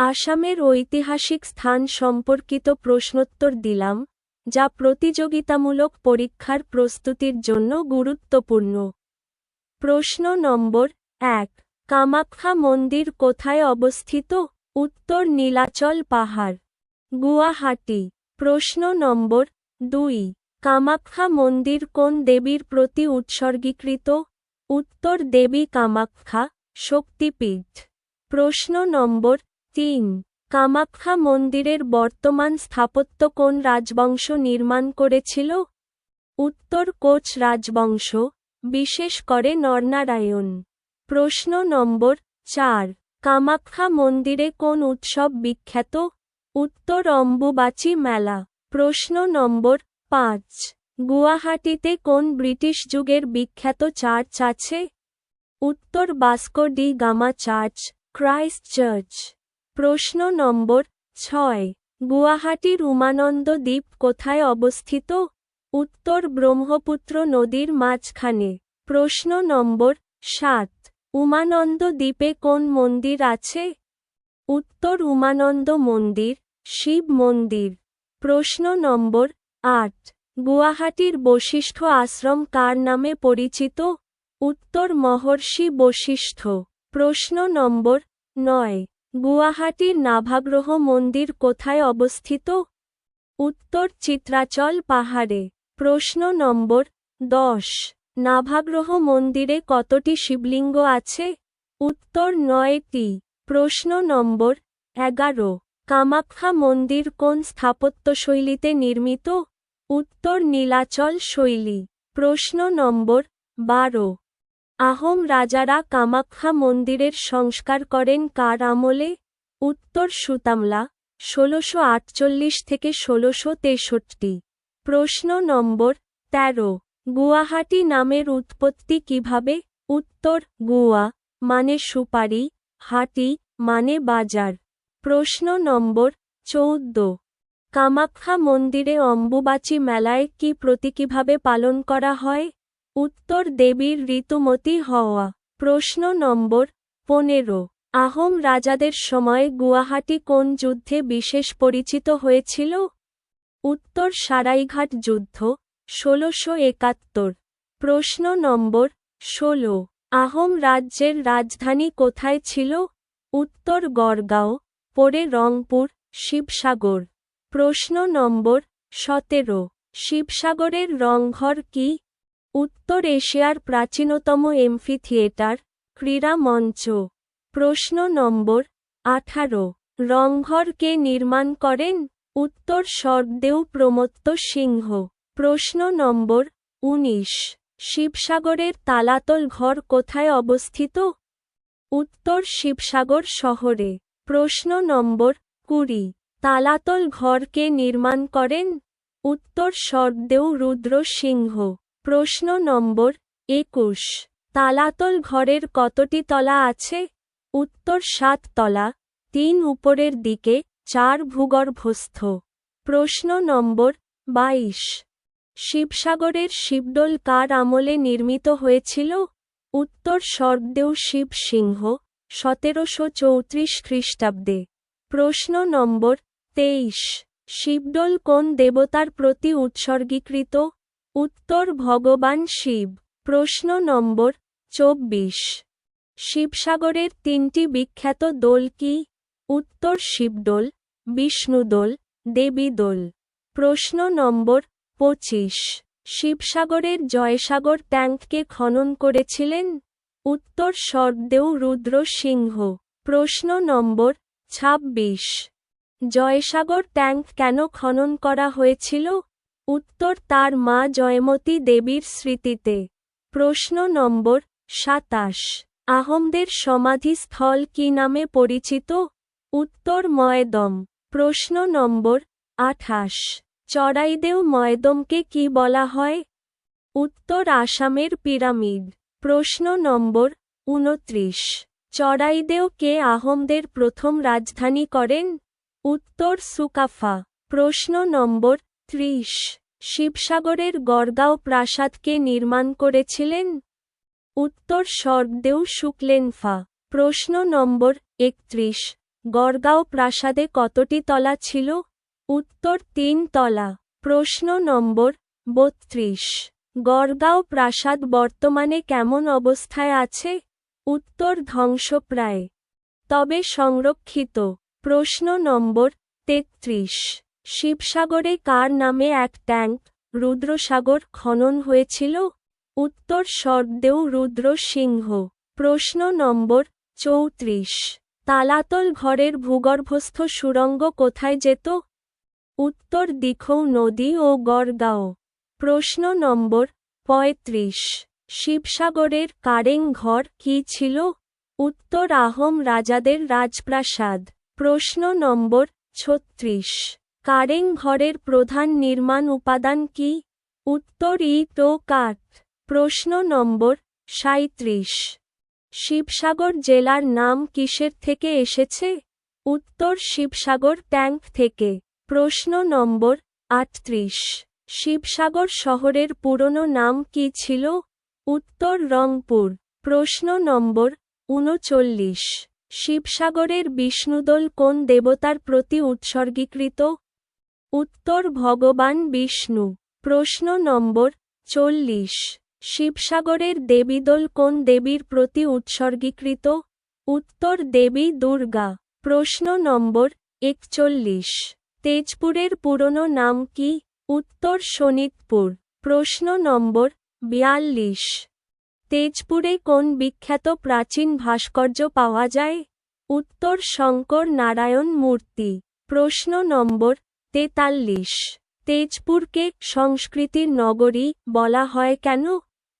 আসামের ঐতিহাসিক স্থান সম্পর্কিত প্রশ্নোত্তর দিলাম, যা প্রতিযোগিতামূলক পরীক্ষার প্রস্তুতির জন্য গুরুত্বপূর্ণ। প্রশ্ন নম্বর এক, কামাখ্যা মন্দির কোথায় অবস্থিত? উত্তর, নীলাচল পাহাড়, গুয়াহাটি। প্রশ্ন নম্বর দুই, কামাখ্যা মন্দির কোন দেবীর প্রতি উৎসর্গীকৃত? উত্তর, দেবী কামাখ্যা, শক্তিপীঠ। প্রশ্ন নম্বর তিন, কামাখ্যা মন্দিরের বর্তমান স্থাপত্য কোন রাজবংশ নির্মাণ করেছিল? উত্তর কোচ রাজবংশ, বিশেষ করে নরনারায়ণ। প্রশ্ন নম্বর চার, কামাখ্যা মন্দিরে কোন উৎসব বিখ্যাত? উত্তর অম্বুবাচী মেলা। প্রশ্ন নম্বর পাঁচ, গুয়াহাটিতে কোন ব্রিটিশ যুগের বিখ্যাত চার্চ আছে? উত্তর Vasco da Gama church, Christ church. প্রশ্ন নম্বর ছয়। গুয়াহাটির উমানন্দ দ্বীপ কোথায় অবস্থিত? উত্তর ব্রহ্মপুত্র নদীর মাঝখানে। প্রশ্ন নম্বর সাত। উমানন্দ দ্বীপে কোন মন্দির আছে? উত্তর উমানন্দ মন্দির, শিব মন্দির। প্রশ্ন নম্বর আট। গুয়াহাটির বশিষ্ঠ আশ্রম কার নামে পরিচিত? উত্তর মহর্ষি বশিষ্ঠ। প্রশ্ন নম্বর নয়। গুয়াহাটির নাভাগ্রহ মন্দির কোথায় অবস্থিত? উত্তর চিত্রাচল পাহাড়ে। প্রশ্ন নম্বর দশ। নাভাগ্রহ মন্দিরে কতটি শিবলিঙ্গ আছে? উত্তর নয়টি। প্রশ্ন নম্বর এগারো। কামাখ্যা মন্দির কোন স্থাপত্যশৈলীতে নির্মিত? উত্তর নীলাচল শৈলী। প্রশ্ন নম্বর বারো। আহোম রাজারা কামাখ্যা মন্দিরের সংস্কার করেন কার আমলে? উত্তর সুতামলা, ষোলোশো আটচল্লিশ থেকে ষোলোশো তেষট্টি। প্রশ্ন নম্বর তেরো। গুয়াহাটি নামের উৎপত্তি কীভাবে? উত্তর, গুয়া মানে সুপারি, হাটি মানে বাজার। প্রশ্ন নম্বর চৌদ্দ। কামাখ্যা মন্দিরে অম্বুবাচী মেলায় কি প্রতীকীভাবে পালন করা হয়? উত্তর দেবীর ঋতুমতী হওয়া। প্রশ্ন নম্বর পনেরো। আহোম রাজাদের সময় গুয়াহাটি কোন যুদ্ধে বিশেষ পরিচিত হয়েছিল? উত্তর সারাইঘাট যুদ্ধ, ষোলোশো একাত্তর। প্রশ্ন নম্বর ষোলো। আহোম রাজ্যের রাজধানী কোথায় ছিল? উত্তর গড়গাঁও, পরে রংপুর, শিবসাগর। প্রশ্ন নম্বর সতেরো। শিবসাগরের রংঘর কি? উত্তর এশিয়ার প্রাচীনতম এমফি থিয়েটার ক্রীড়া মঞ্চ। প্রশ্ন নম্বর আঠারো। রংঘর কে নির্মাণ করেন উত্তর স্বর্গদেউ প্রমত্ত সিংহ। প্রশ্ন নম্বর উনিশ। শিবসাগরের তালাতল ঘর কোথায় অবস্থিত? উত্তর শিবসাগর শহরে। প্রশ্ন নম্বর কুড়ি। তালাতল ঘর কে নির্মাণ করেন উত্তর স্বর্গদেউ রুদ্র সিংহ। প্রশ্ন নম্বর একুশ। তালাতল ঘরের কতটি তলা আছে? উত্তর সাত তলা, তিন উপরের দিকে, চার ভূগর্ভস্থ। প্রশ্ন নম্বর বাইশ। শিবসাগরের শিবডোল কার আমলে নির্মিত হয়েছিল? উত্তর স্বর্গদেউ শিব সিংহ, সতেরোশো চৌত্রিশ খ্রিস্টাব্দে। প্রশ্ন নম্বর তেইশ। শিবডোল কোন দেবতার প্রতি উৎসর্গীকৃত? উত্তর ভগবান শিব, প্রশ্ন নম্বর চব্বিশ। শিবসাগরের তিনটি বিখ্যাত দোল কি? উত্তর শিবদোল, বিষ্ণুদোল, দেবীদোল। প্রশ্ন নম্বর পঁচিশ। শিবসাগরের জয়সাগর ট্যাঙ্ককে খনন করেছিলেন? উত্তর স্বর্গদেউ রুদ্র সিংহ। প্রশ্ন নম্বর ২৬ জয়সাগর ট্যাঙ্ক কেন খনন করা হয়েছিল? উত্তর তার মা জয়মতী দেবীর স্মৃতিতে। প্রশ্ন নম্বর সাতাশ। আহমদের সমাধিস্থল কি নামে পরিচিত? উত্তর ময়দম। প্রশ্ন নম্বর আঠাশ। চড়াইদেও ময়দমকে কি বলা হয়? উত্তর আসামের পিরামিড। প্রশ্ন নম্বর উনত্রিশ। চড়াইদেও কে আহমদের প্রথম রাজধানী করেন? উত্তর সুকাফা। প্রশ্ন নম্বর ত্রিশ। শিবসাগরের গড়গাঁও প্রাসাদকে নির্মাণ করেছিলেন। উত্তর স্বর্গদেউ শুক্লেনফা। প্রশ্ন নম্বর একত্রিশ। গড়গাঁও প্রাসাদে কতটি তলা ছিল? উত্তর তিন তলা। প্রশ্ন নম্বর বত্রিশ। গড়গাঁও প্রাসাদ বর্তমানে কেমন অবস্থায় আছে? উত্তর ধ্বংসপ্রায়। তবে সংরক্ষিত। প্রশ্ন নম্বর তেত্রিশ। শিবসাগরে কার নামে এক ট্যাঙ্ক রুদ্রসাগর খনন হয়েছিল? উত্তর স্বর্গদেউ রুদ্র সিংহ। প্রশ্ন নম্বর চৌত্রিশ। তালাতল ঘরের ভূগর্ভস্থ সুড়ঙ্গ কোথায় যেত? উত্তর দিখৌ নদী ও গড়গাঁও। প্রশ্ন নম্বর পঁয়ত্রিশ। শিবসাগরের কারেং ঘর কী ছিল? উত্তর আহোম রাজাদের রাজপ্রাসাদ। প্রশ্ন নম্বর ছত্রিশ। কারেং ঘরের প্রধান নির্মাণ উপাদান কি? উত্তর ইট ও কাঠ। প্রশ্ন নম্বর সাঁত্রিশ শিবসাগর জেলার নাম কিসের থেকে এসেছে? উত্তর শিবসাগর ট্যাঙ্ক থেকে। প্রশ্ন নম্বর আটত্রিশ। শিবসাগর শহরের পুরনো নাম কি ছিল? উত্তর রংপুর। প্রশ্ন নম্বর উনচল্লিশ। শিবসাগরের বিষ্ণুদল কোন দেবতার প্রতি উৎসর্গীকৃত? উত্তর ভগবান বিষ্ণু, প্রশ্ন নম্বর চল্লিশ। শিবসাগরের দেবীদল কোন দেবীর প্রতি উৎসর্গীকৃত? উত্তর দেবী দুর্গা, প্রশ্ন নম্বর একচল্লিশ। তেজপুরের পুরনো নাম কি? উত্তর শোনিতপুর প্রশ্ন নম্বর বিয়াল্লিশ। তেজপুরে কোন বিখ্যাত প্রাচীন ভাস্কর্য পাওয়া যায়? উত্তর শঙ্কর নারায়ণ মূর্তি, প্রশ্ন নম্বর তেতাল্লিশ। তেজপুরকে সংস্কৃতির নগরী বলা হয় কেন?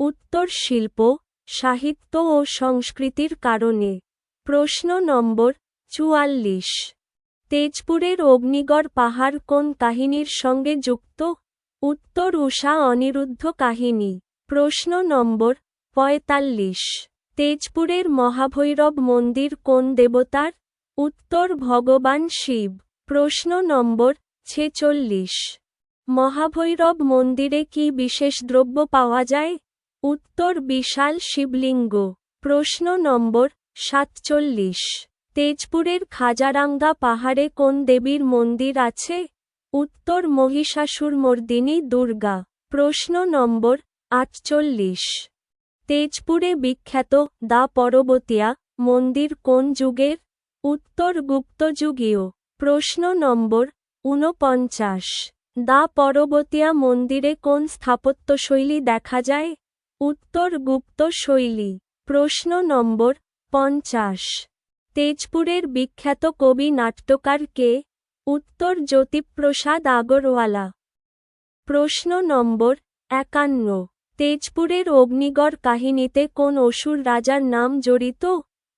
উত্তর শিল্প, সাহিত্য ও সংস্কৃতির কারণে। প্রশ্ন নম্বর চুয়াল্লিশ। তেজপুরের অগ্নিগড় পাহাড় কোন কাহিনীর সঙ্গে যুক্ত? উত্তর উষা অনিরুদ্ধ কাহিনী। প্রশ্ন নম্বর পঁয়তাল্লিশ। তেজপুরের মহাভৈরব মন্দির কোন দেবতার? উত্তর ভগবান শিব। প্রশ্ন নম্বর ছেচল্লিশ। মহাভৈরব মন্দিরে কি বিশেষ দ্রব্য পাওয়া যায়? উত্তর, বিশাল শিবলিঙ্গ। প্রশ্ন নম্বর সাতচল্লিশ। তেজপুরের খাজারাঙ্গা পাহাড়ে কোন দেবীর মন্দির আছে? উত্তর মহিষাসুরমর্দিনী দুর্গা। প্রশ্ন নম্বর আটচল্লিশ। তেজপুরে বিখ্যাত দা পরবতিয়া মন্দির কোন যুগের? উত্তর গুপ্তযুগীয় প্রশ্ন নম্বর ঊনপঞ্চাশ। দা পরবতিয়া মন্দিরে কোন স্থাপত্যশৈলী দেখা যায়? উত্তর গুপ্ত শৈলী। প্রশ্ন নম্বর পঞ্চাশ। তেজপুরের বিখ্যাত কবি নাট্যকার কে? উত্তর জ্যোতিপ্রসাদ আগরওয়ালা। প্রশ্ন নম্বর একান্ন। তেজপুরের অগ্নিগড় কাহিনীতে কোন অসুর রাজার নাম জড়িত?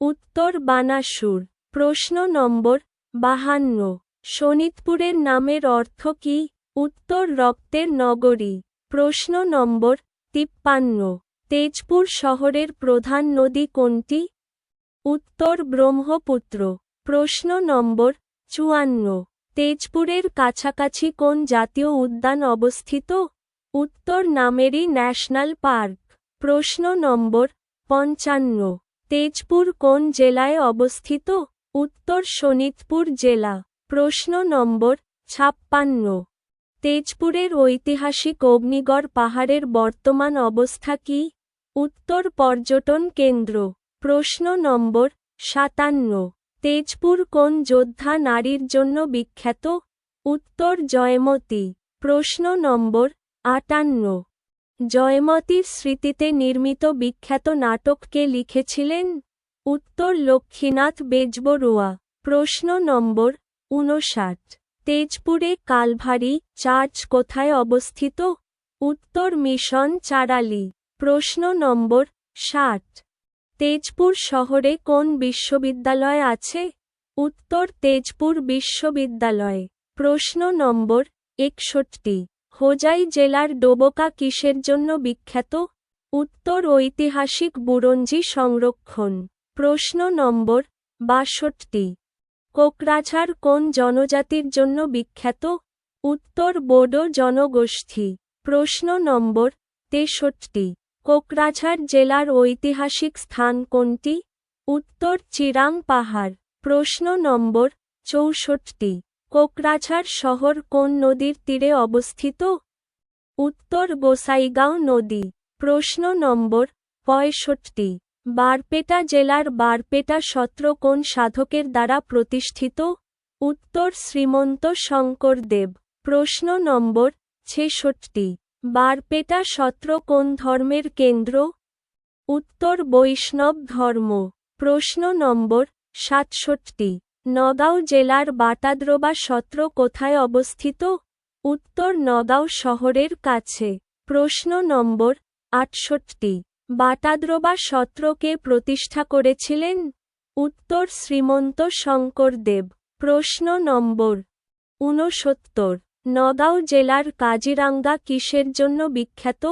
উত্তর বানাসুর। প্রশ্ন নম্বর বাহান্ন। শোনিতপুরের নামের অর্থ কি? উত্তর রক্তের নগরী। প্রশ্ন নম্বর তিপ্পান্ন। তেজপুর শহরের প্রধান নদী কোনটি? উত্তর ব্রহ্মপুত্র। প্রশ্ন নম্বর চুয়ান্ন। তেজপুরের কাছাকাছি কোন জাতীয় উদ্যান অবস্থিত? উত্তর নামেরি ন্যাশনাল পার্ক। প্রশ্ন নম্বর পঞ্চান্ন। তেজপুর কোন জেলায় অবস্থিত? উত্তর শোনিতপুর জেলা। প্রশ্ন নম্বর ছাপ্পান্ন। তেজপুরের ঐতিহাসিক অগ্নিগড় পাহাড়ের বর্তমান অবস্থা কি? উত্তর, পর্যটন কেন্দ্র। প্রশ্ন নম্বর সাতান্ন। তেজপুর কোন যোদ্ধা নারীর জন্য বিখ্যাত? উত্তর, জয়মতী। প্রশ্ন নম্বর আটান্ন। জয়মতীর স্মৃতিতে নির্মিত বিখ্যাত নাটককে লিখেছিলেন? উত্তর, লক্ষ্মীনাথ বেজবরুয়া প্রশ্ন নম্বর ঊনষাট। তেজপুরে কালভারি চার্চ কোথায় অবস্থিত? উত্তর মিশন চারালি। প্রশ্ন নম্বর ষাট। তেজপুর শহরে কোন বিশ্ববিদ্যালয় আছে? উত্তর তেজপুর বিশ্ববিদ্যালয়। প্রশ্ন নম্বর একষট্টি। হোজাই জেলার ডোবকা কিসের জন্য বিখ্যাত? উত্তর ঐতিহাসিক বুরঞ্জি সংরক্ষণ। প্রশ্ন নম্বর বাষট্টি। কোকরাঝাড় কোন জনজাতির জন্য বিখ্যাত? উত্তর বোডো জনগোষ্ঠী। প্রশ্ন নম্বর তেষট্টি। কোকরাঝাড় জেলার ঐতিহাসিক স্থান কোনটি? উত্তর চিরাং পাহাড়। প্রশ্ন নম্বর চৌষট্টি। কোকরাঝাড় শহর কোন নদীর তীরে অবস্থিত? উত্তর গোসাইগাঁও নদী। প্রশ্ন নম্বর পঁয়ষট্টি। বারপেটা জেলার বারপেটা সত্র কোন সাধকের দ্বারা প্রতিষ্ঠিত? উত্তর শ্রীমন্ত শঙ্করদেব প্রশ্ন নম্বর ছেষট্টি। বারপেটা সত্র কোন ধর্মের কেন্দ্র? উত্তর বৈষ্ণব ধর্ম। প্রশ্ন নম্বর সাতষট্টি। নগাঁও জেলার বাটাদ্রবা সত্র কোথায় অবস্থিত? উত্তর নগাঁও শহরের কাছে। প্রশ্ন নম্বর আটষট্টি। বাটাদ্রবা সত্রকে প্রতিষ্ঠা করেছিলেন উত্তর শ্রীমন্ত শঙ্করদেব প্রশ্ন নম্বর ঊনসত্তর। নগাঁও জেলার কাজিরাঙ্গা কিসের জন্য বিখ্যাত?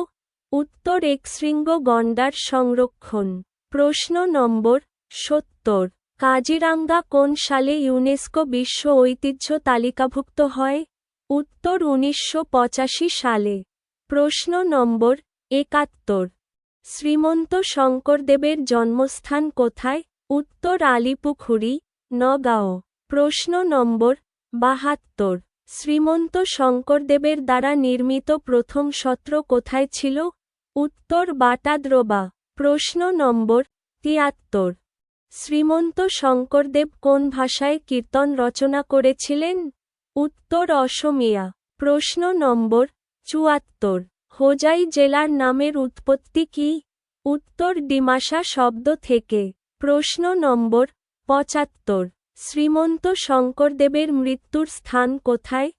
উত্তর একশৃঙ্গ গণ্ডার সংরক্ষণ। প্রশ্ন নম্বর সত্তর। কাজিরাঙ্গা কোন সালে ইউনেস্কো বিশ্ব ঐতিহ্য তালিকাভুক্ত হয়? উত্তর উনিশশো পঁচাশি সালে। প্রশ্ন নম্বর একাত্তর। শ্রীমন্ত শঙ্করদেবের জন্মস্থান কোথায়? উত্তর আলিপুখুরি, নগাঁও। প্রশ্ন নম্বর বাহাত্তর। শ্রীমন্ত শঙ্করদেবের দ্বারা নির্মিত প্রথম সত্র কোথায় ছিল? উত্তর বাটাদ্রবা। প্রশ্ন নম্বর তিয়াত্তর। শ্রীমন্ত শঙ্করদেব কোন ভাষায় কীর্তন রচনা করেছিলেন? উত্তর অসমিয়া। প্রশ্ন নম্বর চুয়াত্তর। হোজাই জেলার নামের উৎপত্তি কি? উত্তর ডিমাসা শব্দ থেকে। প্রশ্ন নম্বর পঁচাত্তর। শ্রীমন্ত শঙ্করদেবের মৃত্যুর স্থান কোথায়?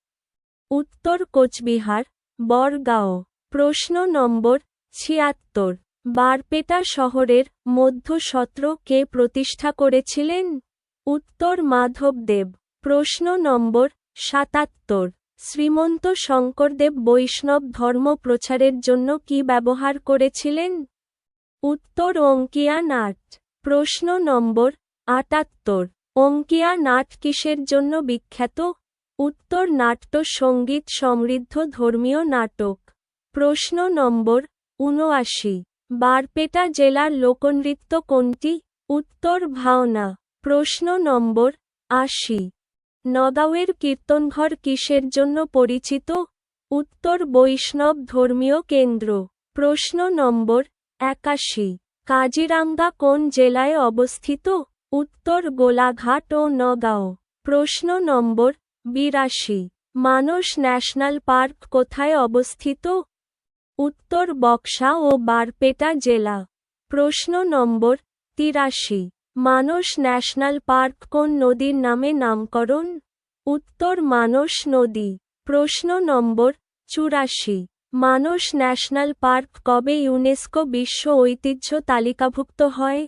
উত্তর কোচবিহার, বরগাঁও। প্রশ্ন নম্বর ছিয়াত্তর। বারপেটা শহরের মধ্য সত্র কে প্রতিষ্ঠা করেছিলেন? উত্তর মাধবদেব। প্রশ্ন নম্বর সাতাত্তর। শ্রীমন্ত শঙ্করদেব বৈষ্ণব ধর্ম প্রচারের জন্য কি ব্যবহার করেছিলেন? উত্তর অঙ্কিয়া নাট প্রশ্ন নম্বর আটাত্তর। অঙ্কিয়া নাট কিসের জন্য বিখ্যাত? উত্তর নাট্য সংগীত সমৃদ্ধ ধর্মীয় নাটক। প্রশ্ন নম্বর উনআশি বারপেটা জেলার লোকনৃত্য কোনটি? উত্তর ভাওনা। প্রশ্ন নম্বর আশি। নগাঁওয়ের কীর্তনঘর কিসের জন্য পরিচিত? উত্তর, বৈষ্ণব ধর্মীয় কেন্দ্র। প্রশ্ন নম্বর একাশি। কাজিরাঙ্গা কোন জেলায় অবস্থিত? উত্তর, গোলাঘাট ও নগাঁও। প্রশ্ন নম্বর বিরাশি। মানস ন্যাশনাল পার্ক কোথায় অবস্থিত? উত্তর, বক্সা ও বারপেটা জেলা। প্রশ্ন নম্বর তিরাশি। মানস ন্যাশনাল পার্ক কোন নদীর নামে নামকরণ? উত্তর, মানস নদী। প্রশ্ন নম্বর চুরাশি। মানস ন্যাশনাল পার্ক কবে ইউনেস্কো বিশ্ব ঐতিহ্য তালিকাভুক্ত হয়?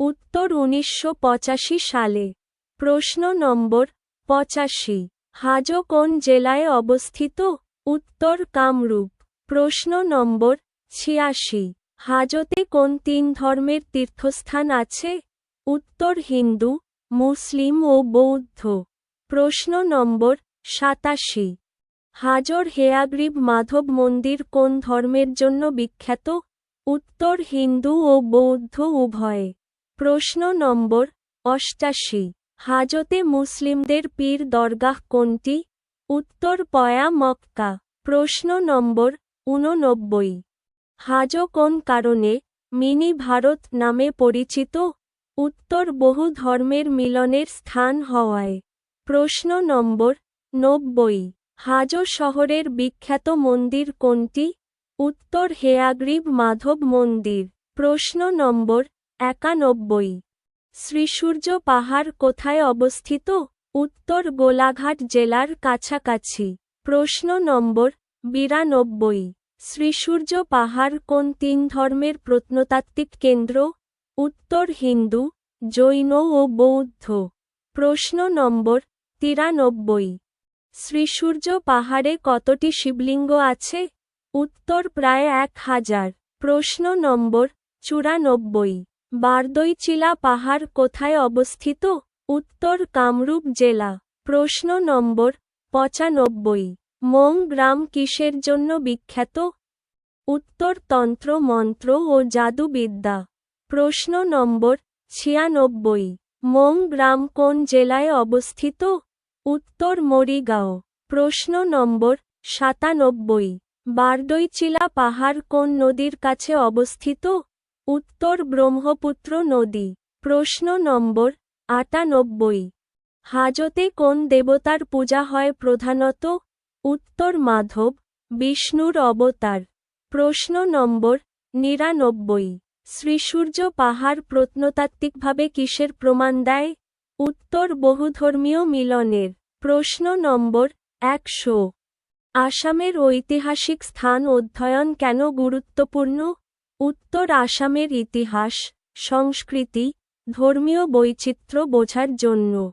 উত্তর, উনিশশো পঁচাশি সালে। প্রশ্ন নম্বর পঁচাশি। হাজো কোন জেলায় অবস্থিত? উত্তর, কামরূপ। প্রশ্ন নম্বর ছিয়াশি। হাজতে কোন তিন ধর্মের তীর্থস্থান আছে? উত্তর হিন্দু, মুসলিম ও বৌদ্ধ। প্রশ্ন নম্বর সাতাশি। হাজর হেয়াগ্রীব মাধব মন্দির কোন ধর্মের জন্য বিখ্যাত? উত্তর হিন্দু ও বৌদ্ধ উভয়ে। প্রশ্ন নম্বর অষ্টাশি। হাজতে মুসলিমদের পীর দরগাহ কোনটি? উত্তর পয়া মক্কা। প্রশ্ন নম্বর ঊননব্বই। হাজ কোন কারণে মিনি ভারত নামে পরিচিত? উত্তর বহু ধর্মের মিলনের স্থান হওয়ায়। প্রশ্ন নম্বর নব্বই। হাজো শহরের বিখ্যাত মন্দির কোনটি? উত্তর হেয়াগ্রীব মাধব মন্দির। প্রশ্ন নম্বর একানব্বই। শ্রীসূর্য পাহাড় কোথায় অবস্থিত? উত্তর গোলাঘাট জেলার কাছাকাছি। প্রশ্ন নম্বর বিরানব্বই। শ্রীসূর্য পাহাড় কোন তিন ধর্মের প্রত্নতাত্ত্বিক কেন্দ্র? উত্তর হিন্দু, জৈন ও বৌদ্ধ। প্রশ্ন নম্বর তিরানব্বই। শ্রীসূর্য পাহাড়ে কতটি শিবলিঙ্গ আছে? উত্তর প্রায় এক হাজার। প্রশ্ন নম্বর চুরানব্বই। বারদইচিলা পাহাড় কোথায় অবস্থিত? উত্তর কামরূপ জেলা। প্রশ্ন নম্বর পঁচানব্বই। মোং গ্রাম কিসের জন্য বিখ্যাত? উত্তর তন্ত্র, মন্ত্র ও জাদুবিদ্যা। প্রশ্ন নম্বর ছিয়ানব্বই। মোং গ্রাম কোন জেলায় অবস্থিত? উত্তর মরিগাঁও। প্রশ্ন নম্বর সাতানব্বই। বারদইচিলা পাহাড় কোন নদীর কাছে অবস্থিত? উত্তর ব্রহ্মপুত্র নদী। প্রশ্ন নম্বর আটানব্বই। হাজতে কোন দেবতার পূজা হয় প্রধানত? উত্তর মাধব, বিষ্ণুর অবতার। প্রশ্ন নম্বর নিরানব্বই। শ্রীসূর্য পাহাড় প্রত্নতাত্ত্বিকভাবে কিসের প্রমাণ দেয়? উত্তর বহুধর্মীয় মিলনের। প্রশ্ন নম্বর একশো। আসামের ঐতিহাসিক স্থান অধ্যয়ন কেন গুরুত্বপূর্ণ? উত্তর আসামের ইতিহাস, সংস্কৃতি, ধর্মীয় বৈচিত্র্য বোঝার জন্য।